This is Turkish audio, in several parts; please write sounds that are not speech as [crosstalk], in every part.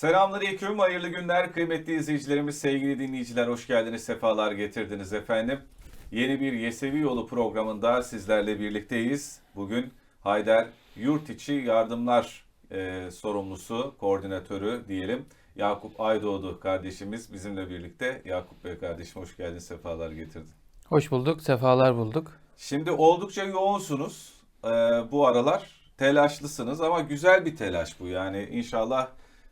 Selamünaleyküm, hayırlı günler kıymetli izleyicilerimiz, sevgili dinleyiciler hoş geldiniz, sefalar getirdiniz efendim. Yeni bir Yesevi Yolu programında sizlerle birlikteyiz. Bugün Haydar Yurt İçi Yardımlar e, sorumlusu, koordinatörü diyelim. Yakup Aydoğdu kardeşimiz bizimle birlikte. Yakup Bey kardeşim hoş geldin, sefalar getirdin. Hoş bulduk, sefalar bulduk. Şimdi oldukça yoğunsunuz e, bu aralar. Telaşlısınız ama güzel bir telaş bu. Yani inşallah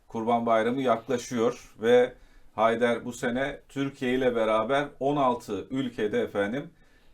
Kurban Bayramı yaklaşıyor ve Haydar bu sene Türkiye ile beraber 16 ülkede efendim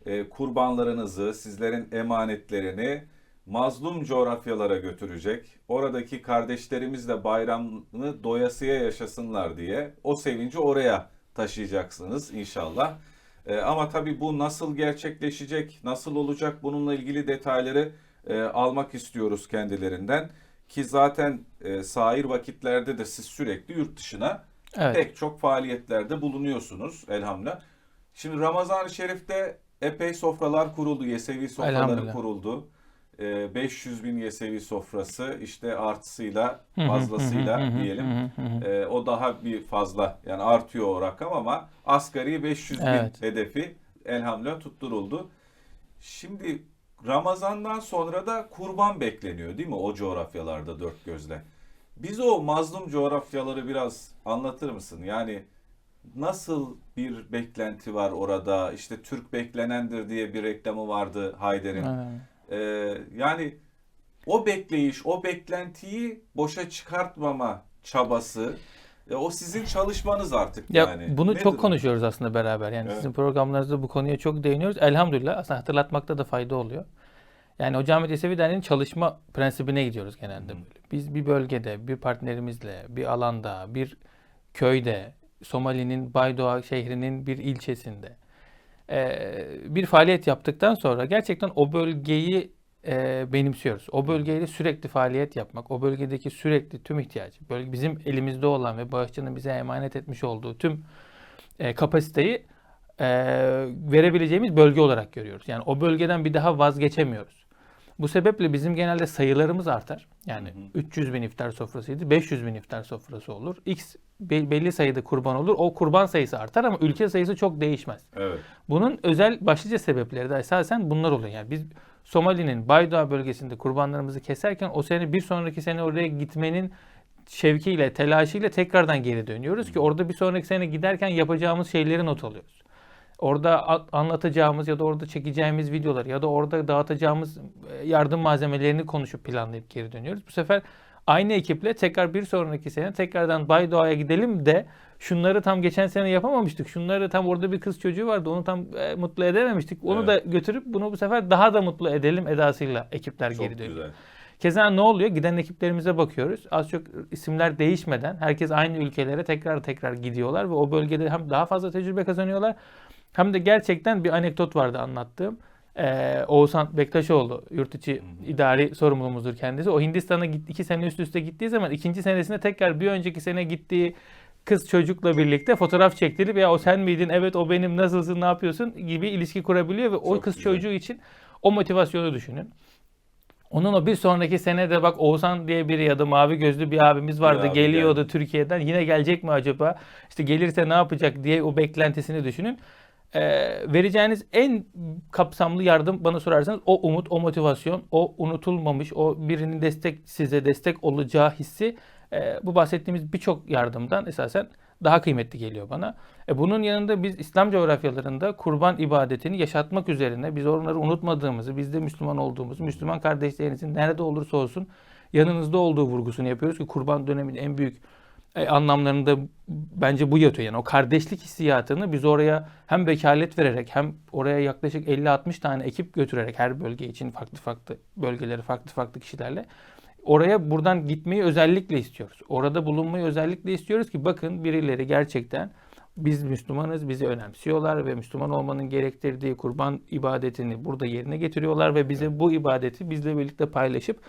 e, kurbanlarınızı, sizlerin emanetlerini mazlum coğrafyalara götürecek. Oradaki kardeşlerimiz de bayramını doyasıya yaşasınlar diye o sevinci oraya taşıyacaksınız inşallah. E, ama tabii bu nasıl gerçekleşecek, nasıl olacak bununla ilgili detayları e, almak istiyoruz kendilerinden. Ki zaten e, sair vakitlerde de siz sürekli yurt dışına Evet. pek çok faaliyetlerde bulunuyorsunuz elhamdülillah. Şimdi Ramazan-ı Şerif'te epey sofralar kuruldu, Yesevi sofraları kuruldu. E, 500 bin Yesevi sofrası işte artısıyla fazlasıyla diyelim. Ee, o daha bir fazla yani artıyor o rakam ama asgari 500 bin Evet. hedefi elhamdülillah tutturuldu. Şimdi Ramazan'dan sonra da kurban bekleniyor değil mi o coğrafyalarda dört gözle? Biz o mazlum coğrafyaları biraz anlatır mısın? Yani nasıl bir beklenti var orada? İşte Türk beklenendir diye bir reklamı vardı Hayder'in. Evet. Ee, yani o bekleyiş, o beklentiyi boşa çıkartmama çabası, e, o sizin çalışmanız artık Ya yani. bunu Nedir çok konuşuyoruz aslında beraber. Yani Evet. sizin programlarınızda bu konuya çok değiniyoruz. Elhamdülillah aslında hatırlatmakta da fayda oluyor. Yani Hocam Ahmet Yesevi Derneği'nin çalışma prensibine gidiyoruz genelde Hı. böyle. Biz bir bölgede, bir partnerimizle, bir alanda, bir köyde, Somali'nin Baydoğa şehrinin bir ilçesinde eee, bir faaliyet yaptıktan sonra gerçekten o bölgeyi eee, benimsiyoruz. O bölgeyle sürekli faaliyet yapmak, o bölgedeki sürekli tüm ihtiyacı, bölge bizim elimizde olan ve bağışçının bize emanet etmiş olduğu tüm e, kapasiteyi e, verebileceğimiz bölge olarak görüyoruz. Yani o bölgeden bir daha vazgeçemiyoruz. Bu sebeple bizim genelde sayılarımız artar. Yani Hı hı. 300 bin iftar sofrasıydı, 500 bin iftar sofrası olur. X be- belli sayıda kurban olur. O kurban sayısı artar ama ülke sayısı çok değişmez. Evet. Bunun özel başlıca sebepleri de esasen bunlar oluyor. Yani biz Somali'nin Baydoğa bölgesinde kurbanlarımızı keserken o sene bir sonraki sene oraya gitmenin şevkiyle, telaşıyla tekrardan geri dönüyoruz ki orada bir sonraki sene giderken yapacağımız şeyleri not alıyoruz. Orada anlatacağımız ya da orada çekeceğimiz videoları ya da orada dağıtacağımız e, yardım malzemelerini konuşup planlayıp geri dönüyoruz. Bu sefer aynı ekiple tekrar bir sonraki sene tekrardan Baydoğa'ya gidelim de şunları tam geçen sene yapamamıştık. Şunları tam orada bir kız çocuğu vardı. Onu tam e, mutlu edememiştik. Onu Evet. da götürüp bunu bu sefer daha da mutlu edelim edasıyla ekipler Çok geri dönüyor. güzel. Keza ne oluyor? Giden ekiplerimize bakıyoruz. Az çok isimler değişmeden herkes aynı ülkelere tekrar tekrar gidiyorlar ve o bölgede hem daha fazla tecrübe kazanıyorlar hem de gerçekten bir anekdot vardı anlattığım. Ee, Oğuzhan Bektaşoğlu yurt içi idari sorumlumuzdur kendisi. O Hindistan'a git, iki sene üst üste gittiği zaman ikinci senesinde tekrar bir önceki sene gittiği kız çocukla birlikte fotoğraf çektirip ya o sen miydin evet o benim nasılsın ne yapıyorsun gibi ilişki kurabiliyor ve o Çok kız güzel. çocuğu için o motivasyonu düşünün. Onun o bir sonraki sene de bak Oğuzhan diye biri ya da mavi gözlü bir abimiz vardı abi geliyordu Türkiye'den yine gelecek mi acaba işte gelirse ne yapacak diye o beklentisini düşünün. Ee, vereceğiniz en kapsamlı yardım bana sorarsanız o umut, o motivasyon, o unutulmamış, o birinin destek size destek olacağı hissi e, bu bahsettiğimiz birçok yardımdan esasen daha kıymetli geliyor bana. E, bunun yanında biz İslam coğrafyalarında kurban ibadetini yaşatmak üzerine biz onları unutmadığımızı, biz de Müslüman olduğumuzu, Müslüman kardeşlerinizin nerede olursa olsun yanınızda olduğu vurgusunu yapıyoruz ki kurban döneminin en büyük e, anlamlarında bence bu yatıyor. Yani o kardeşlik hissiyatını biz oraya hem vekalet vererek hem oraya yaklaşık 50-60 tane ekip götürerek her bölge için farklı farklı bölgeleri farklı farklı kişilerle oraya buradan gitmeyi özellikle istiyoruz. Orada bulunmayı özellikle istiyoruz ki bakın birileri gerçekten biz Müslümanız, bizi önemsiyorlar ve Müslüman olmanın gerektirdiği kurban ibadetini burada yerine getiriyorlar ve bize bu ibadeti bizle birlikte paylaşıp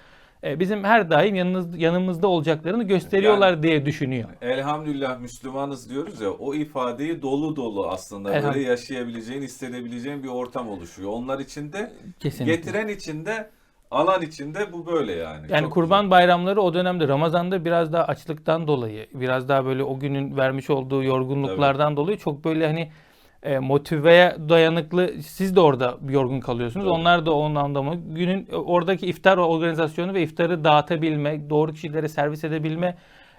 bizim her daim yanınız, yanımızda olacaklarını gösteriyorlar diye düşünüyor. Elhamdülillah Müslümanız diyoruz ya o ifadeyi dolu dolu aslında böyle yaşayabileceğin, hissedebileceğin bir ortam oluşuyor. Onlar için de Kesinlikle. getiren için de alan içinde bu böyle yani. Yani Çok kurban bayramları o dönemde Ramazan'da biraz daha açlıktan dolayı, biraz daha böyle o günün vermiş olduğu yorgunluklardan dolayı çok böyle hani e, motiveye dayanıklı siz de orada yorgun kalıyorsunuz. Tabii. Onlar da onun anlamı. Günün oradaki iftar organizasyonu ve iftarı dağıtabilme, doğru kişilere servis edebilme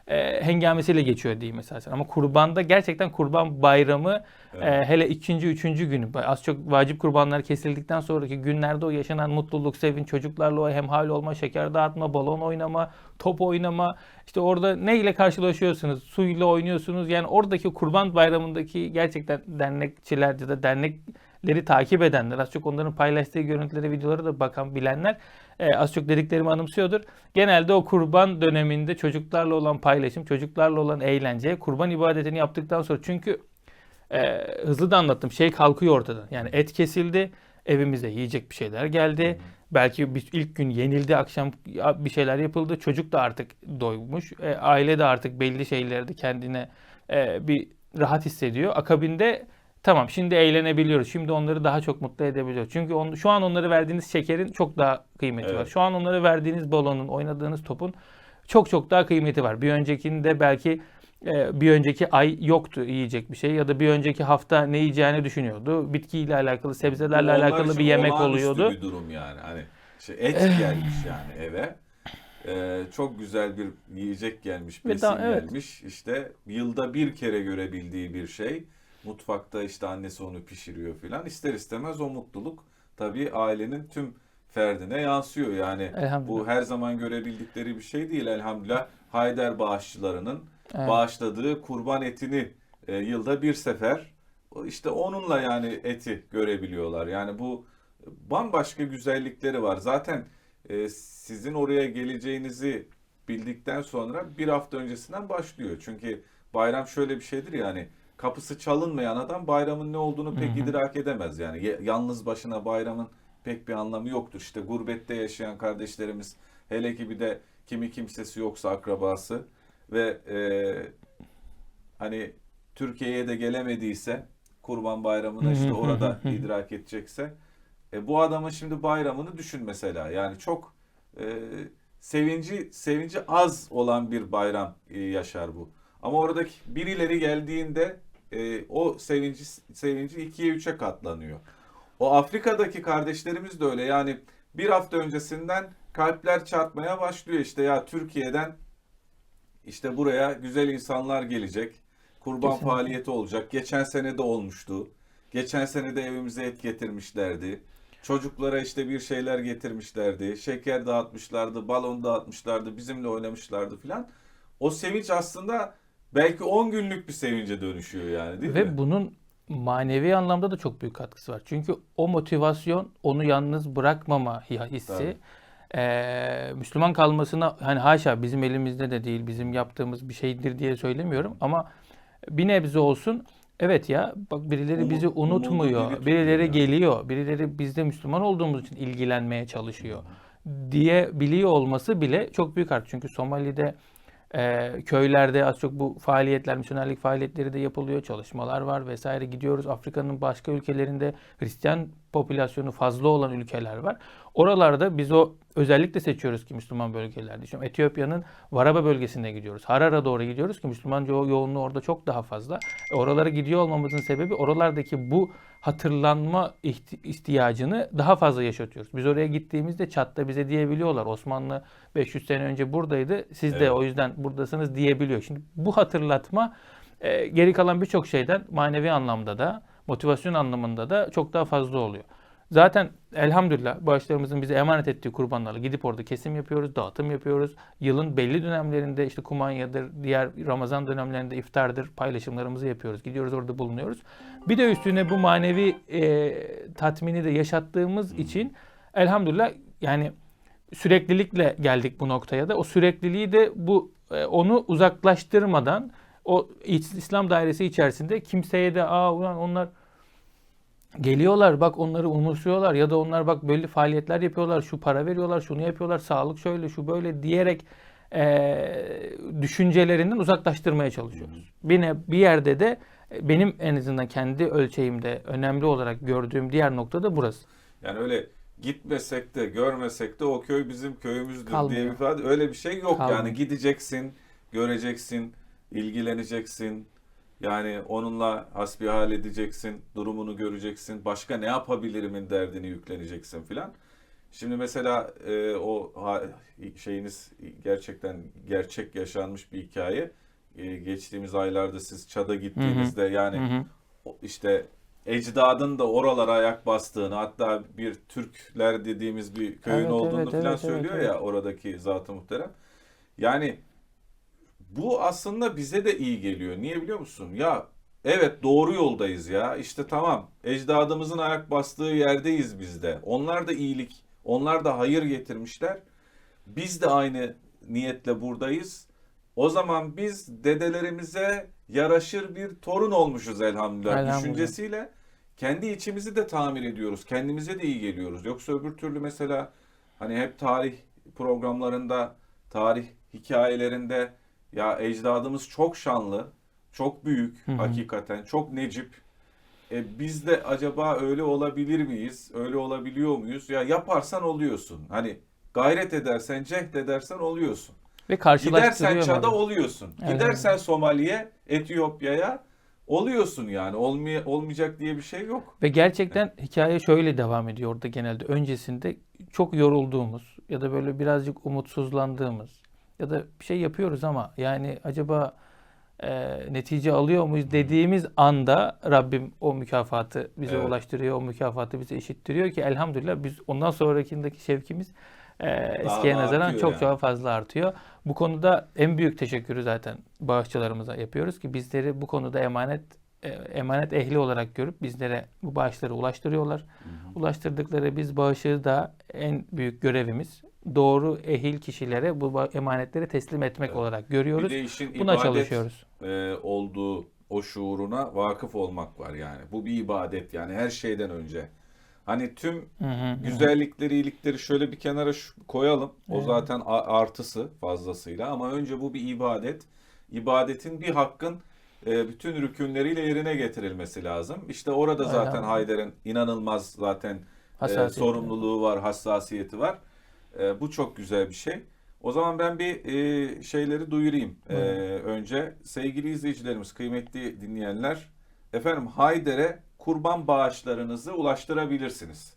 e, hengamesiyle geçiyor diyeyim mesela. Ama kurbanda gerçekten kurban bayramı Evet. e, hele ikinci, üçüncü günü az çok vacip kurbanlar kesildikten sonraki günlerde o yaşanan mutluluk, sevinç, çocuklarla o hemhal olma, şeker dağıtma, balon oynama, top oynama. işte orada ne ile karşılaşıyorsunuz? Suyla oynuyorsunuz. Yani oradaki kurban bayramındaki gerçekten dernekçiler ya da dernekleri takip edenler, az çok onların paylaştığı görüntülere, videolara da bakan bilenler e, az çok dediklerimi anımsıyordur. Genelde o kurban döneminde çocuklarla olan paylaşım, çocuklarla olan eğlence, kurban ibadetini yaptıktan sonra çünkü e, hızlı da anlattım. Şey kalkıyor ortadan. Yani et kesildi. Evimize yiyecek bir şeyler geldi. Belki bir, ilk gün yenildi. Akşam bir şeyler yapıldı. Çocuk da artık doymuş. E, aile de artık belli şeylerde kendine e, bir rahat hissediyor. Akabinde tamam şimdi eğlenebiliyoruz. Şimdi onları daha çok mutlu edebiliyoruz. Çünkü on, şu an onlara verdiğiniz şekerin çok daha kıymeti var. Evet. Şu an onlara verdiğiniz balonun, oynadığınız topun çok çok daha kıymeti var. Bir öncekinde belki e, bir önceki ay yoktu yiyecek bir şey ya da bir önceki hafta ne yiyeceğini düşünüyordu. Bitkiyle alakalı, sebzelerle Onlar alakalı bir yemek oluyordu. bir durum yani. Hani işte et gelmiş yani eve. Ee, çok güzel bir yiyecek gelmiş, besin daha- evet. gelmiş. İşte yılda bir kere görebildiği bir şey. Mutfakta işte annesi onu pişiriyor filan. İster istemez o mutluluk tabii ailenin tüm ferdine yansıyor. Yani bu her zaman görebildikleri bir şey değil elhamdülillah. Hayder bağışçılarının Evet. bağışladığı kurban etini e, yılda bir sefer işte onunla yani eti görebiliyorlar. Yani bu bambaşka güzellikleri var. Zaten e, sizin oraya geleceğinizi bildikten sonra bir hafta öncesinden başlıyor. Çünkü bayram şöyle bir şeydir yani kapısı çalınmayan adam bayramın ne olduğunu pek idrak edemez. Yani yalnız başına bayramın pek bir anlamı yoktur. İşte gurbette yaşayan kardeşlerimiz hele ki bir de kimi kimsesi yoksa akrabası ve e, hani Türkiye'ye de gelemediyse Kurban Bayramı'nı işte orada idrak edecekse e, bu adamın şimdi bayramını düşün mesela. Yani çok e, sevinci sevinci az olan bir bayram e, yaşar bu. Ama oradaki birileri geldiğinde e, o sevinci sevinci ikiye üçe katlanıyor. O Afrika'daki kardeşlerimiz de öyle. Yani bir hafta öncesinden kalpler çarpmaya başlıyor işte ya Türkiye'den işte buraya güzel insanlar gelecek. Kurban Kesinlikle. faaliyeti olacak. Geçen sene de olmuştu. Geçen sene de evimize et getirmişlerdi. Çocuklara işte bir şeyler getirmişlerdi. Şeker dağıtmışlardı, balon dağıtmışlardı, bizimle oynamışlardı filan. O sevinç aslında belki 10 günlük bir sevince dönüşüyor yani değil Ve mi? bunun manevi anlamda da çok büyük katkısı var. Çünkü o motivasyon onu yalnız bırakmama hi- hissi Tabii. eee, Müslüman kalmasına hani haşa bizim elimizde de değil bizim yaptığımız bir şeydir diye söylemiyorum ama bir nebze olsun evet ya bak birileri Umut- bizi unutmuyor. tutuyor Birileri yani. geliyor. Birileri bizde Müslüman olduğumuz için ilgilenmeye çalışıyor diye biliyor olması bile çok büyük artı. Çünkü Somali'de e, köylerde az çok bu faaliyetler, misyonerlik faaliyetleri de yapılıyor, çalışmalar var vesaire. Gidiyoruz Afrika'nın başka ülkelerinde Hristiyan popülasyonu fazla olan ülkeler var. Oralarda biz o özellikle seçiyoruz ki Müslüman bölgelerde. Şimdi Etiyopya'nın Varaba bölgesine gidiyoruz. Harar'a doğru gidiyoruz ki Müslüman yo- yoğunluğu orada çok daha fazla. E, oralara gidiyor olmamızın sebebi oralardaki bu hatırlanma ihti- ihtiyacını daha fazla yaşatıyoruz. Biz oraya gittiğimizde çatta bize diyebiliyorlar. Osmanlı 500 sene önce buradaydı. Siz de Evet. o yüzden buradasınız diyebiliyor. Şimdi bu hatırlatma e, geri kalan birçok şeyden manevi anlamda da motivasyon anlamında da çok daha fazla oluyor. Zaten elhamdülillah bağışlarımızın bize emanet ettiği kurbanlarla gidip orada kesim yapıyoruz, dağıtım yapıyoruz. Yılın belli dönemlerinde işte kumanyadır, diğer Ramazan dönemlerinde iftardır paylaşımlarımızı yapıyoruz. Gidiyoruz orada bulunuyoruz. Bir de üstüne bu manevi e, tatmini de yaşattığımız için elhamdülillah yani süreklilikle geldik bu noktaya da. O sürekliliği de bu e, onu uzaklaştırmadan o İs- İslam dairesi içerisinde kimseye de aa ulan onlar geliyorlar bak onları umursuyorlar ya da onlar bak belli faaliyetler yapıyorlar şu para veriyorlar şunu yapıyorlar sağlık şöyle şu böyle diyerek e, düşüncelerinden uzaklaştırmaya çalışıyoruz. Bir, bir yerde de e, benim en azından kendi ölçeğimde önemli olarak gördüğüm diğer nokta da burası. Yani öyle gitmesek de görmesek de o köy bizim köyümüzdür Kalmıyor. diye bir ifade öyle bir şey yok Kalmıyor. yani gideceksin, göreceksin, ilgileneceksin. Yani onunla hasbihal edeceksin, durumunu göreceksin. Başka ne yapabilirimin derdini yükleneceksin filan. Şimdi mesela e, o ha- şeyiniz gerçekten gerçek yaşanmış bir hikaye. E, geçtiğimiz aylarda siz Çad'a gittiğinizde yani Hı hı. o- işte ecdadın da oralara ayak bastığını hatta bir Türkler dediğimiz bir köyün Evet, olduğunu evet, falan evet, söylüyor evet, ya oradaki zat-ı muhterem. Yani bu aslında bize de iyi geliyor. Niye biliyor musun? Ya evet doğru yoldayız ya. İşte tamam ecdadımızın ayak bastığı yerdeyiz biz de. Onlar da iyilik, onlar da hayır getirmişler. Biz de aynı niyetle buradayız. O zaman biz dedelerimize yaraşır bir torun olmuşuz elhamdülillah, Elhamdülillah. düşüncesiyle kendi içimizi de tamir ediyoruz. Kendimize de iyi geliyoruz. Yoksa öbür türlü mesela hani hep tarih programlarında, tarih hikayelerinde ya ecdadımız çok şanlı, çok büyük Hı hı. hakikaten, çok necip. E, biz de acaba öyle olabilir miyiz? Öyle olabiliyor muyuz? Ya yaparsan oluyorsun. Hani gayret edersen, cehd edersen oluyorsun. Ve. Gidersen Çad'a oluyorsun. Evet. Gidersen Somali'ye, Etiyopya'ya oluyorsun yani. Olmay olmayacak diye bir şey yok. Ve gerçekten hikaye şöyle devam ediyor orada genelde. Öncesinde çok yorulduğumuz ya da böyle birazcık umutsuzlandığımız ya da bir şey yapıyoruz ama yani acaba e, netice alıyor muyuz dediğimiz anda Rabbim o mükafatı bize Evet. ulaştırıyor, o mükafatı bize eşittiriyor ki elhamdülillah biz ondan sonrakindeki şevkimiz e, eskiye da nazaran çok yani. çok fazla artıyor. Bu konuda en büyük teşekkürü zaten bağışçılarımıza yapıyoruz ki bizleri bu konuda emanet e, emanet ehli olarak görüp bizlere bu bağışları ulaştırıyorlar. Ulaştırdıkları biz bağışı da en büyük görevimiz doğru ehil kişilere bu emanetleri teslim etmek Evet. olarak Bir görüyoruz. de işin Buna ibadet çalışıyoruz. e, olduğu o şuuruna vakıf olmak var yani. Bu bir ibadet yani her şeyden önce. Hani tüm Hı hı, hı. güzellikleri, iyilikleri şöyle bir kenara koyalım. O Evet. zaten artısı fazlasıyla ama önce bu bir ibadet. İbadetin bir hakkın e, bütün rükünleriyle yerine getirilmesi lazım. İşte orada zaten. Haydar'ın inanılmaz zaten e, sorumluluğu var, hassasiyeti var. E, bu çok güzel bir şey. O zaman ben bir e, şeyleri duyurayım. E, önce sevgili izleyicilerimiz, kıymetli dinleyenler, efendim Haydar'e kurban bağışlarınızı ulaştırabilirsiniz.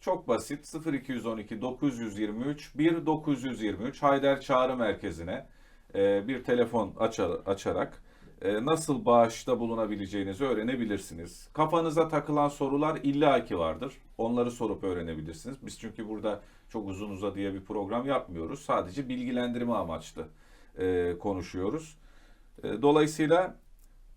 Çok basit 0212 923 1923 Haydar Çağrı Merkezi'ne e, bir telefon açar, açarak nasıl bağışta bulunabileceğinizi öğrenebilirsiniz. Kafanıza takılan sorular illaki vardır. Onları sorup öğrenebilirsiniz. Biz çünkü burada çok uzun uzadıya bir program yapmıyoruz. Sadece bilgilendirme amaçlı e, konuşuyoruz. E, dolayısıyla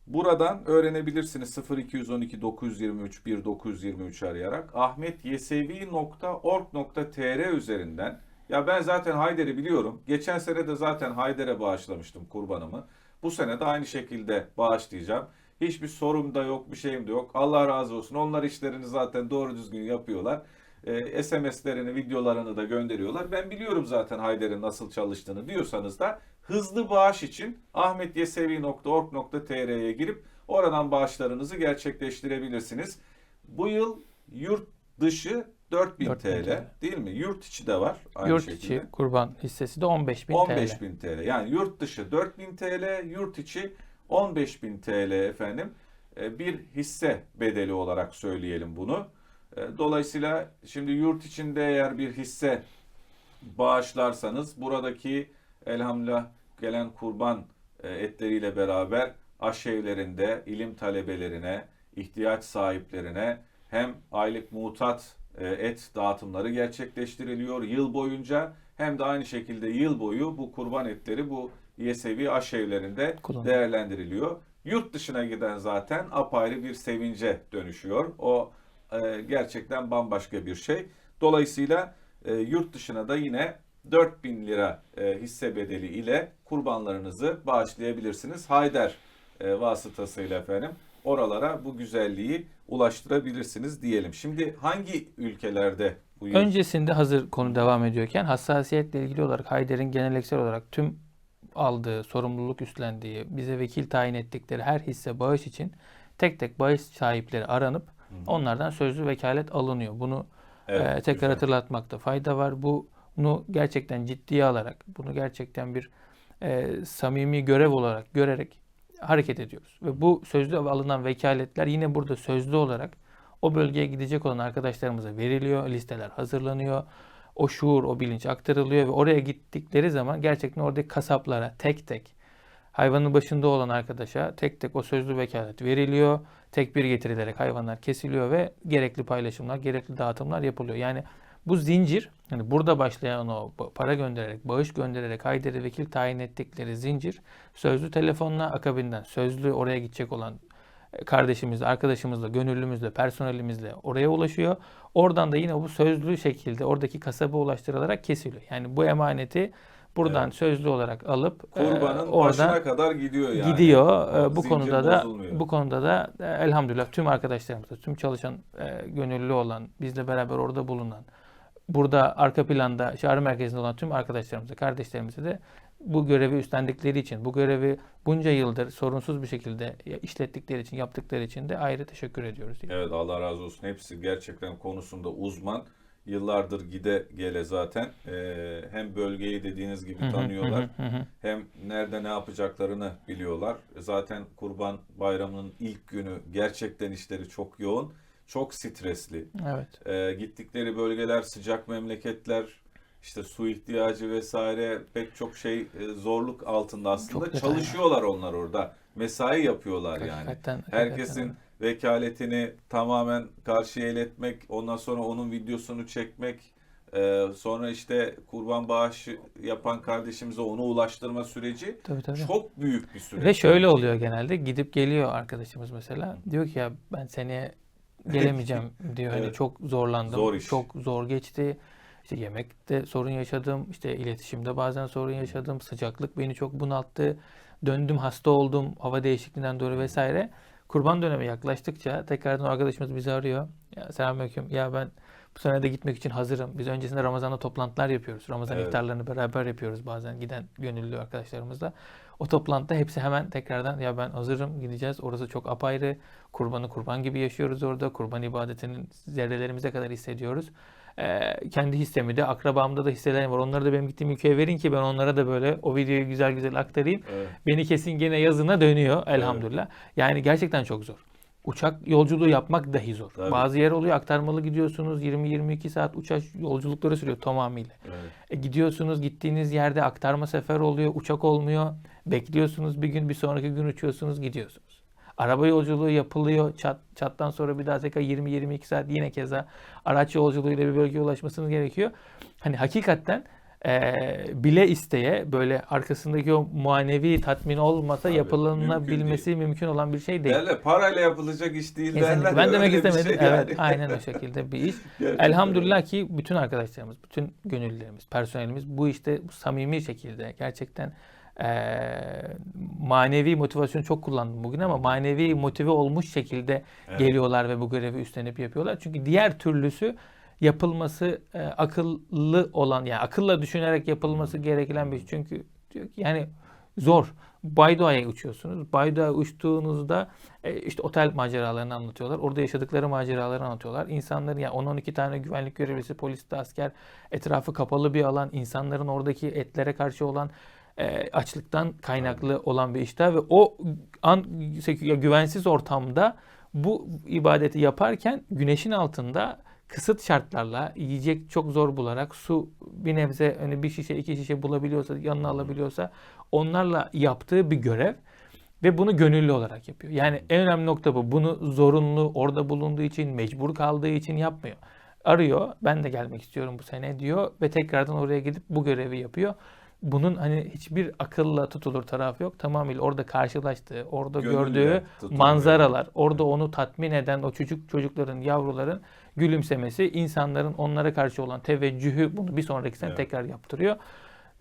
buradan öğrenebilirsiniz 0212 923 1923 arayarak ahmetyesevi.org.tr üzerinden ya ben zaten Hayder'i biliyorum. Geçen sene de zaten Hayder'e bağışlamıştım kurbanımı. Bu sene de aynı şekilde bağışlayacağım. Hiçbir sorum da yok, bir şeyim de yok. Allah razı olsun. Onlar işlerini zaten doğru düzgün yapıyorlar. Ee, SMS'lerini, videolarını da gönderiyorlar. Ben biliyorum zaten Hayder'in nasıl çalıştığını diyorsanız da hızlı bağış için ahmetyesevi.org.tr'ye girip oradan bağışlarınızı gerçekleştirebilirsiniz. Bu yıl yurt dışı 4000 4000 TL, TL. değil mi? Yurt içi de var aynı Yurt şekilde. içi kurban hissesi de 15.000 TL. 15.000 TL. Yani yurt dışı 4000 TL, yurt içi 15.000 TL efendim. E, Bir hisse bedeli olarak söyleyelim bunu. E, Dolayısıyla şimdi yurt içinde eğer bir hisse bağışlarsanız buradaki elhamdülillah gelen kurban e, etleriyle beraber aşevlerinde ilim talebelerine, ihtiyaç sahiplerine hem aylık mutat et dağıtımları gerçekleştiriliyor yıl boyunca hem de aynı şekilde yıl boyu bu kurban etleri bu Yesevi aşevlerinde Kullanılıyor. değerlendiriliyor. Yurt dışına giden zaten apayrı bir sevince dönüşüyor. O e, gerçekten bambaşka bir şey. Dolayısıyla e, yurt dışına da yine 4000 lira e, hisse bedeli ile kurbanlarınızı bağışlayabilirsiniz. Hayder e, vasıtasıyla efendim oralara bu güzelliği ulaştırabilirsiniz diyelim. Şimdi hangi ülkelerde bu? Öncesinde hazır konu devam ediyorken hassasiyetle ilgili olarak Hayder'in geleneksel olarak tüm aldığı, sorumluluk üstlendiği, bize vekil tayin ettikleri her hisse bağış için tek tek bağış sahipleri aranıp onlardan sözlü vekalet alınıyor. Bunu Evet, Ee, tekrar güzel. hatırlatmakta fayda var. Bunu gerçekten ciddiye alarak, bunu gerçekten bir e, samimi görev olarak görerek hareket ediyoruz. Ve bu sözlü alınan vekaletler yine burada sözlü olarak o bölgeye gidecek olan arkadaşlarımıza veriliyor, listeler hazırlanıyor. O şuur, o bilinç aktarılıyor ve oraya gittikleri zaman gerçekten oradaki kasaplara tek tek hayvanın başında olan arkadaşa tek tek o sözlü vekalet veriliyor. Tek bir getirilerek hayvanlar kesiliyor ve gerekli paylaşımlar, gerekli dağıtımlar yapılıyor. Yani bu zincir, hani burada başlayan o para göndererek, bağış göndererek Haydar'ı vekil tayin ettikleri zincir, sözlü telefonla akabinden sözlü oraya gidecek olan e, kardeşimizle, arkadaşımızla, gönüllümüzle, personelimizle oraya ulaşıyor. Oradan da yine bu sözlü şekilde oradaki kasaba ulaştırılarak kesiliyor. Yani bu emaneti buradan Evet. sözlü olarak alıp e, Kurbanın oradan başına kadar gidiyor yani. gidiyor. O bu zincir konuda da bozulmuyor. bu konuda da e, elhamdülillah tüm arkadaşlarımıza, tüm çalışan e, gönüllü olan, bizle beraber orada bulunan, burada arka planda çağrı merkezinde olan tüm arkadaşlarımıza, kardeşlerimize de bu görevi üstlendikleri için, bu görevi bunca yıldır sorunsuz bir şekilde işlettikleri için, yaptıkları için de ayrı teşekkür ediyoruz. diye. Evet Allah razı olsun. Hepsi gerçekten konusunda uzman. Yıllardır gide gele zaten Ee, hem bölgeyi dediğiniz gibi tanıyorlar. hem nerede ne yapacaklarını biliyorlar. Zaten Kurban Bayramı'nın ilk günü gerçekten işleri çok yoğun, çok stresli. Evet. Ee, gittikleri bölgeler sıcak memleketler, işte su ihtiyacı vesaire pek çok şey e, zorluk altında aslında Çok çalışıyorlar onlar orada. Mesai yapıyorlar yani. Hakikaten, hakikaten Herkesin öyle. vekaletini tamamen karşıya iletmek, ondan sonra onun videosunu çekmek, e, sonra işte kurban bağışı yapan kardeşimize onu ulaştırma süreci Tabii, tabii. çok büyük bir süreç. Ve şöyle oluyor genelde gidip geliyor arkadaşımız mesela diyor ki ya ben seneye gelemeyeceğim [laughs] diyor. Hani Evet. çok zorlandım. Zor iş. Çok zor geçti. İşte yemekte sorun yaşadım. işte iletişimde bazen sorun yaşadım. Sıcaklık beni çok bunalttı. Döndüm hasta oldum. Hava değişikliğinden dolayı vesaire. Kurban dönemi yaklaştıkça tekrardan arkadaşımız bizi arıyor. Ya selamünaleyküm. Ya ben bu sene de gitmek için hazırım. Biz öncesinde Ramazan'da toplantılar yapıyoruz. Ramazan Evet. iftarlarını beraber yapıyoruz bazen giden gönüllü arkadaşlarımızla. O toplantıda hepsi hemen tekrardan ya ben hazırım gideceğiz. Orası çok apayrı. Kurbanı kurban gibi yaşıyoruz orada. Kurban ibadetinin zerrelerimize kadar hissediyoruz. Ee, kendi hissemi de akrabamda da hisselerim var. Onları da benim gittiğim ülkeye verin ki ben onlara da böyle o videoyu güzel güzel aktarayım. Evet. Beni kesin gene yazına dönüyor elhamdülillah. Yani gerçekten çok zor. Uçak yolculuğu yapmak dahi zor. Tabii. Bazı yer oluyor aktarmalı gidiyorsunuz 20-22 saat uçak yolculukları sürüyor tamamıyla. Evet. E, gidiyorsunuz gittiğiniz yerde aktarma sefer oluyor, uçak olmuyor. Bekliyorsunuz bir gün bir sonraki gün uçuyorsunuz gidiyorsunuz. Araba yolculuğu yapılıyor. Çat, çattan sonra bir daha tekrar 20-22 saat yine keza araç yolculuğuyla bir bölgeye ulaşmasınız gerekiyor. Hani hakikaten e, bile isteye böyle arkasındaki o manevi tatmin olmasa Tabii, yapılınabilmesi mümkün, olan bir şey değil. Derler parayla yapılacak iş değil derler. Kesinlikle. Ben ya, demek istemedim. şey evet, yani. aynen o şekilde bir iş. [laughs] Gerçekten Elhamdülillah ki bütün arkadaşlarımız, bütün gönüllülerimiz, personelimiz bu işte bu samimi şekilde gerçekten eee, manevi motivasyon çok kullandım bugün ama manevi motive olmuş şekilde Evet. geliyorlar ve bu görevi üstlenip yapıyorlar. Çünkü diğer türlüsü yapılması e, akıllı olan yani akılla düşünerek yapılması gereken bir iş. Çünkü diyor ki yani zor. Baydoğa'ya uçuyorsunuz. Baydoğa'ya uçtuğunuzda e, işte otel maceralarını anlatıyorlar. Orada yaşadıkları maceraları anlatıyorlar. İnsanların yani 10-12 tane güvenlik görevlisi, polis asker, etrafı kapalı bir alan, insanların oradaki etlere karşı olan e, açlıktan kaynaklı olan bir iştah ve o an güvensiz ortamda bu ibadeti yaparken güneşin altında kısıt şartlarla yiyecek çok zor bularak su bir nebze hani bir şişe iki şişe bulabiliyorsa yanına alabiliyorsa onlarla yaptığı bir görev ve bunu gönüllü olarak yapıyor. Yani en önemli nokta bu. Bunu zorunlu orada bulunduğu için mecbur kaldığı için yapmıyor. Arıyor ben de gelmek istiyorum bu sene diyor ve tekrardan oraya gidip bu görevi yapıyor. Bunun hani hiçbir akılla tutulur tarafı yok. Tamamıyla orada karşılaştığı, orada Gönülle gördüğü tutuluyor. manzaralar, orada onu tatmin eden o çocuk çocukların, yavruların gülümsemesi, insanların onlara karşı olan teveccühü bunu bir sonraki sene Evet. tekrar yaptırıyor.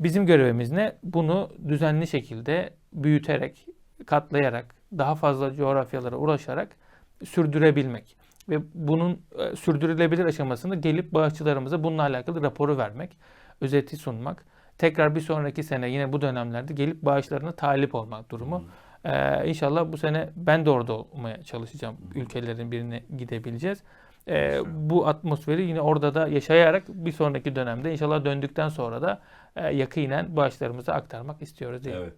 Bizim görevimiz ne? Bunu düzenli şekilde büyüterek, katlayarak, daha fazla coğrafyalara ulaşarak sürdürebilmek. Ve bunun e, sürdürülebilir aşamasını gelip bağışçılarımıza bununla alakalı raporu vermek, özeti sunmak. Tekrar bir sonraki sene yine bu dönemlerde gelip bağışlarına talip olmak durumu. Ee, inşallah bu sene ben de orada olmaya çalışacağım. Ülkelerin birine gidebileceğiz. e, bu atmosferi yine orada da yaşayarak bir sonraki dönemde inşallah döndükten sonra da e, yakinen bağışlarımızı aktarmak istiyoruz diye. Evet.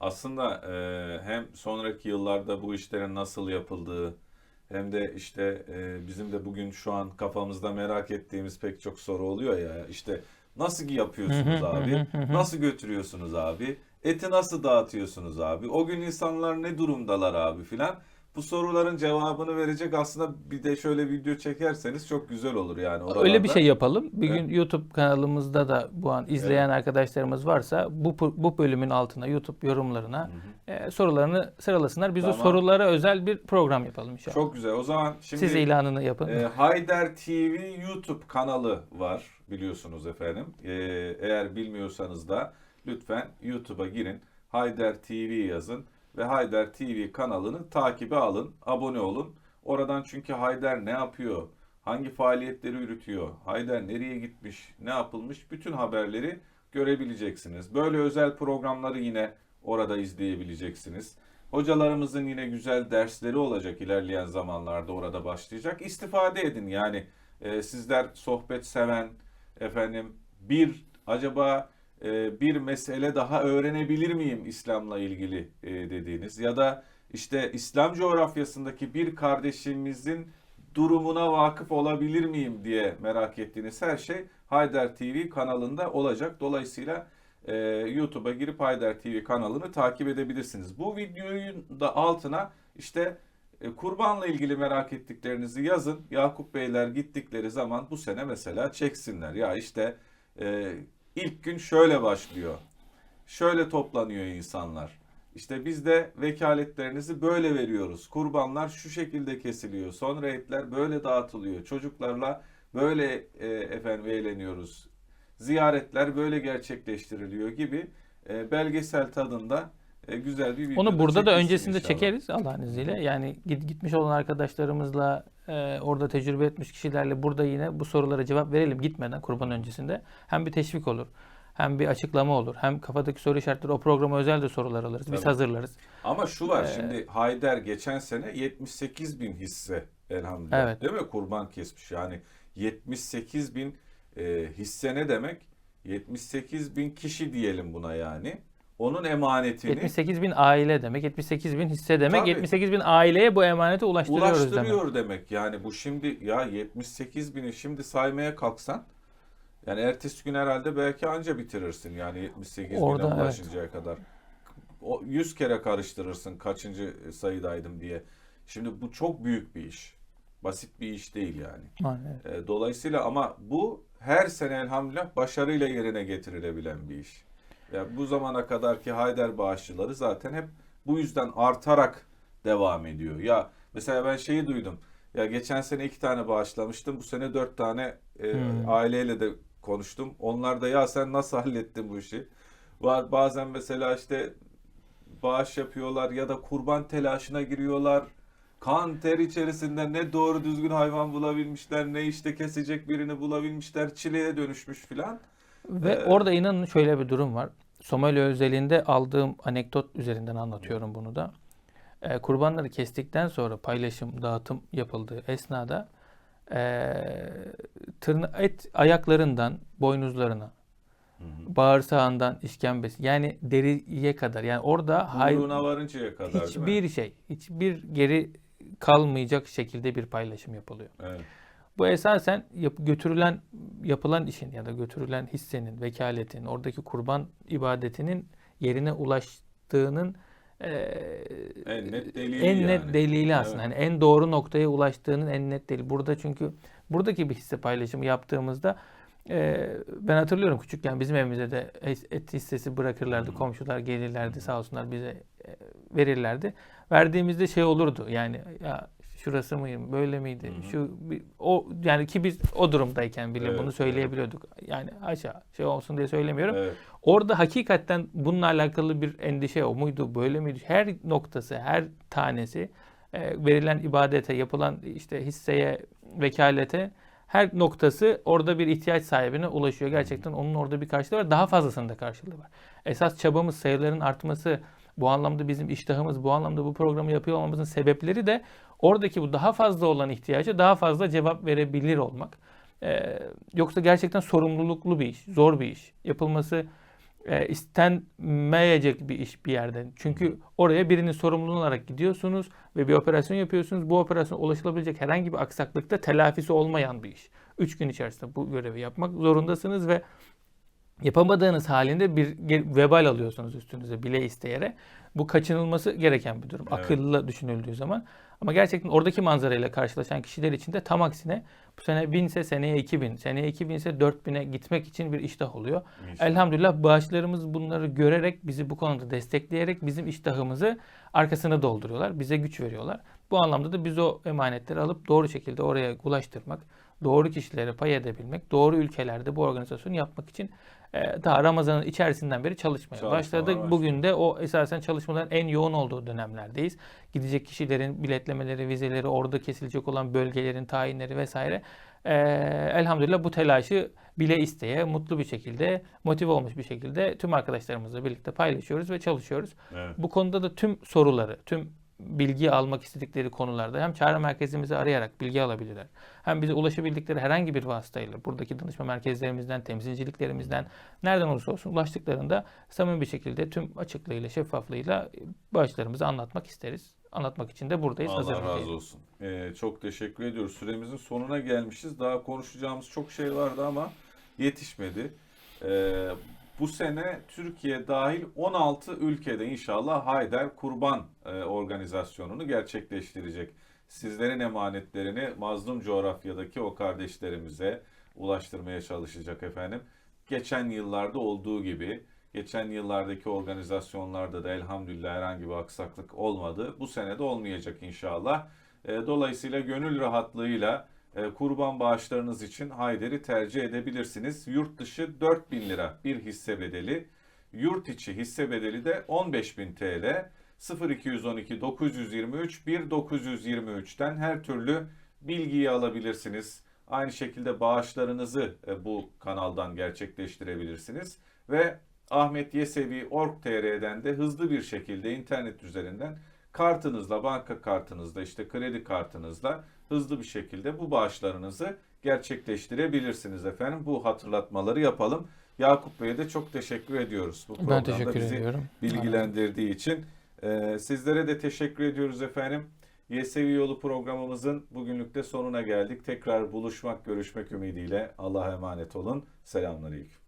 Aslında e, hem sonraki yıllarda bu işlerin nasıl yapıldığı hem de işte e, bizim de bugün şu an kafamızda merak ettiğimiz pek çok soru oluyor ya. İşte nasıl yapıyorsunuz abi? Nasıl götürüyorsunuz abi? Eti nasıl dağıtıyorsunuz abi? O gün insanlar ne durumdalar abi filan. Bu soruların cevabını verecek aslında bir de şöyle video çekerseniz çok güzel olur yani Öyle bir oralarda. şey yapalım. Bir Evet. gün YouTube kanalımızda da bu an izleyen arkadaşlarımız varsa bu bu bölümün altına YouTube yorumlarına e, sorularını sıralasınlar. Biz o Tamam. sorulara özel bir program yapalım inşallah. Çok güzel. O zaman şimdi Siz ilanını yapın. E, Haydar TV YouTube kanalı var biliyorsunuz efendim. E, eğer bilmiyorsanız da lütfen YouTube'a girin. Haydar TV yazın ve Haydar TV kanalını takibe alın, abone olun. Oradan çünkü Haydar ne yapıyor, hangi faaliyetleri yürütüyor, Haydar nereye gitmiş, ne yapılmış bütün haberleri görebileceksiniz. Böyle özel programları yine orada izleyebileceksiniz. Hocalarımızın yine güzel dersleri olacak ilerleyen zamanlarda orada başlayacak. İstifade edin yani e, sizler sohbet seven efendim bir acaba e, bir mesele daha öğrenebilir miyim İslam'la ilgili e, dediğiniz ya da işte İslam coğrafyasındaki bir kardeşimizin durumuna vakıf olabilir miyim diye merak ettiğiniz her şey Haydar TV kanalında olacak. Dolayısıyla e, YouTube'a girip Haydar TV kanalını takip edebilirsiniz. Bu videonun da altına işte e, kurbanla ilgili merak ettiklerinizi yazın. Yakup Beyler gittikleri zaman bu sene mesela çeksinler. Ya işte e, ilk gün şöyle başlıyor. Şöyle toplanıyor insanlar. İşte biz de vekaletlerinizi böyle veriyoruz. Kurbanlar şu şekilde kesiliyor. Sonra etler böyle dağıtılıyor. Çocuklarla böyle e, efendim eğleniyoruz. Ziyaretler böyle gerçekleştiriliyor gibi e, belgesel tadında güzel bir video Onu burada da öncesinde inşallah. çekeriz Allah'ın izniyle. Yani git- gitmiş olan arkadaşlarımızla e, orada tecrübe etmiş kişilerle burada yine bu sorulara cevap verelim gitmeden kurban öncesinde. Hem bir teşvik olur. Hem bir açıklama olur. Hem kafadaki soru işaretleri o programa özel de sorular alırız. Biz Tabii. hazırlarız. Ama şu var Ee, şimdi Hayder geçen sene 78 bin hisse elhamdülillah Evet. değil mi kurban kesmiş yani 78 bin e, hisse ne demek 78 bin kişi diyelim buna yani onun emanetini 78 bin aile demek, 78 bin hisse demek, Tabii. 78 bin aileye bu emaneti ulaştırıyoruz demek. ulaştırıyor demek. Yani bu şimdi ya 78 bini şimdi saymaya kalksan yani ertesi gün herhalde belki anca bitirirsin yani 78 Orada, bine evet. ulaşıncaya kadar. O 100 kere karıştırırsın kaçıncı sayıdaydım diye. Şimdi bu çok büyük bir iş. Basit bir iş değil yani. Aynen. E, Dolayısıyla ama bu her sene elhamdülillah başarıyla yerine getirilebilen bir iş. Ya bu zamana kadarki Haydar bağışçıları zaten hep bu yüzden artarak devam ediyor. Ya mesela ben şeyi duydum. Ya geçen sene iki tane bağışlamıştım. Bu sene dört tane e, Hmm. aileyle de konuştum. Onlar da ya sen nasıl [laughs] hallettin bu işi? Var bazen mesela işte bağış yapıyorlar ya da kurban telaşına giriyorlar. Kan ter içerisinde ne doğru düzgün hayvan bulabilmişler ne işte kesecek birini bulabilmişler çileye dönüşmüş filan. Ve Ee, orada inanın şöyle bir durum var. Somali özelinde aldığım anekdot üzerinden anlatıyorum bunu da. Ee, kurbanları kestikten sonra paylaşım, dağıtım yapıldığı esnada ee, tırna, et ayaklarından boynuzlarına, bağırsağından işkembesi yani deriye kadar yani orada Kuyruğuna varıncaya kadar hiçbir şey, hiçbir geri kalmayacak şekilde bir paylaşım yapılıyor. Evet. Bu esasen yap- götürülen yapılan işin ya da götürülen hissenin, vekaletin, oradaki kurban ibadetinin yerine ulaştığının eee, En net delili en yani. net delili aslında. Evet. Yani en doğru noktaya ulaştığının en net delili. Burada çünkü buradaki bir hisse paylaşımı yaptığımızda eee, ben hatırlıyorum küçükken bizim evimize de et hissesi bırakırlardı. Hı. Komşular gelirlerdi sağ olsunlar bize e, verirlerdi. Verdiğimizde şey olurdu yani ya şurası mıyım böyle miydi Hı hı. şu o yani ki biz o durumdayken bile Evet, bunu söyleyebiliyorduk. Yani aşağı şey olsun diye söylemiyorum. Evet. Orada hakikaten bununla alakalı bir endişe o muydu, böyle miydi? Her noktası, her tanesi e, verilen ibadete, yapılan işte hisseye, vekalete her noktası orada bir ihtiyaç sahibine ulaşıyor. Gerçekten onun orada bir karşılığı var. Daha fazlasının da karşılığı var. Esas çabamız sayıların artması, Bu anlamda bizim iştahımız, bu anlamda bu programı yapıyor olmamızın sebepleri de oradaki bu daha fazla olan ihtiyaca daha fazla cevap verebilir olmak. Ee, yoksa gerçekten sorumluluklu bir iş, zor bir iş. Yapılması e, istenmeyecek bir iş bir yerden. Çünkü oraya birinin sorumluluğu olarak gidiyorsunuz ve bir operasyon yapıyorsunuz. Bu operasyon ulaşılabilecek herhangi bir aksaklıkta telafisi olmayan bir iş. 3 gün içerisinde bu görevi yapmak zorundasınız ve yapamadığınız halinde bir vebal alıyorsunuz üstünüze bile isteyerek. Bu kaçınılması gereken bir durum. Evet. Akıllı düşünüldüğü zaman. Ama gerçekten oradaki manzarayla karşılaşan kişiler için de tam aksine bu sene 1000 ise seneye 2000, seneye 2000 ise 4000'e gitmek için bir iştah oluyor. İnşallah. Elhamdülillah bağışlarımız bunları görerek bizi bu konuda destekleyerek bizim iştahımızı arkasına dolduruyorlar. Bize güç veriyorlar. Bu anlamda da biz o emanetleri alıp doğru şekilde oraya ulaştırmak, doğru kişilere pay edebilmek, doğru ülkelerde bu organizasyonu yapmak için e, daha Ramazan'ın içerisinden beri çalışmaya Çalışmalar başladık. başladı. Bugün de o esasen çalışmaların en yoğun olduğu dönemlerdeyiz. Gidecek kişilerin biletlemeleri, vizeleri, orada kesilecek olan bölgelerin tayinleri vesaire. E, elhamdülillah bu telaşı bile isteye, mutlu bir şekilde, motive olmuş bir şekilde tüm arkadaşlarımızla birlikte paylaşıyoruz ve çalışıyoruz. Evet. Bu konuda da tüm soruları, tüm bilgi almak istedikleri konularda hem çağrı merkezimizi arayarak bilgi alabilirler. Hem bize ulaşabildikleri herhangi bir vasıtayla buradaki danışma merkezlerimizden, temsilciliklerimizden nereden olursa olsun ulaştıklarında samimi bir şekilde tüm açıklığıyla, şeffaflığıyla bağışlarımızı anlatmak isteriz. Anlatmak için de buradayız. Allah hazırız razı olsun. Ee, çok teşekkür ediyoruz. Süremizin sonuna gelmişiz. Daha konuşacağımız çok şey vardı ama yetişmedi. Ee, bu sene Türkiye dahil 16 ülkede inşallah Hayder Kurban e, organizasyonunu gerçekleştirecek. Sizlerin emanetlerini mazlum coğrafyadaki o kardeşlerimize ulaştırmaya çalışacak efendim. Geçen yıllarda olduğu gibi Geçen yıllardaki organizasyonlarda da elhamdülillah herhangi bir aksaklık olmadı. Bu sene de olmayacak inşallah. E, Dolayısıyla gönül rahatlığıyla kurban bağışlarınız için Hayder'i tercih edebilirsiniz. Yurt dışı 4000 lira bir hisse bedeli. Yurt içi hisse bedeli de 15.000 TL. 0212 923 1923'ten her türlü bilgiyi alabilirsiniz. Aynı şekilde bağışlarınızı e, bu kanaldan gerçekleştirebilirsiniz. Ve Ahmet Yesevi Org.tr'den de hızlı bir şekilde internet üzerinden kartınızla, banka kartınızla, işte kredi kartınızla hızlı bir şekilde bu bağışlarınızı gerçekleştirebilirsiniz efendim. Bu hatırlatmaları yapalım. Yakup Bey'e de çok teşekkür ediyoruz. Bu Ben programda teşekkür bizi ediyorum. bilgilendirdiği için. Ee, sizlere de teşekkür ediyoruz efendim. Yesevi Yolu programımızın bugünlük de sonuna geldik. Tekrar buluşmak, görüşmek ümidiyle Allah'a emanet olun. Selamünaleyküm.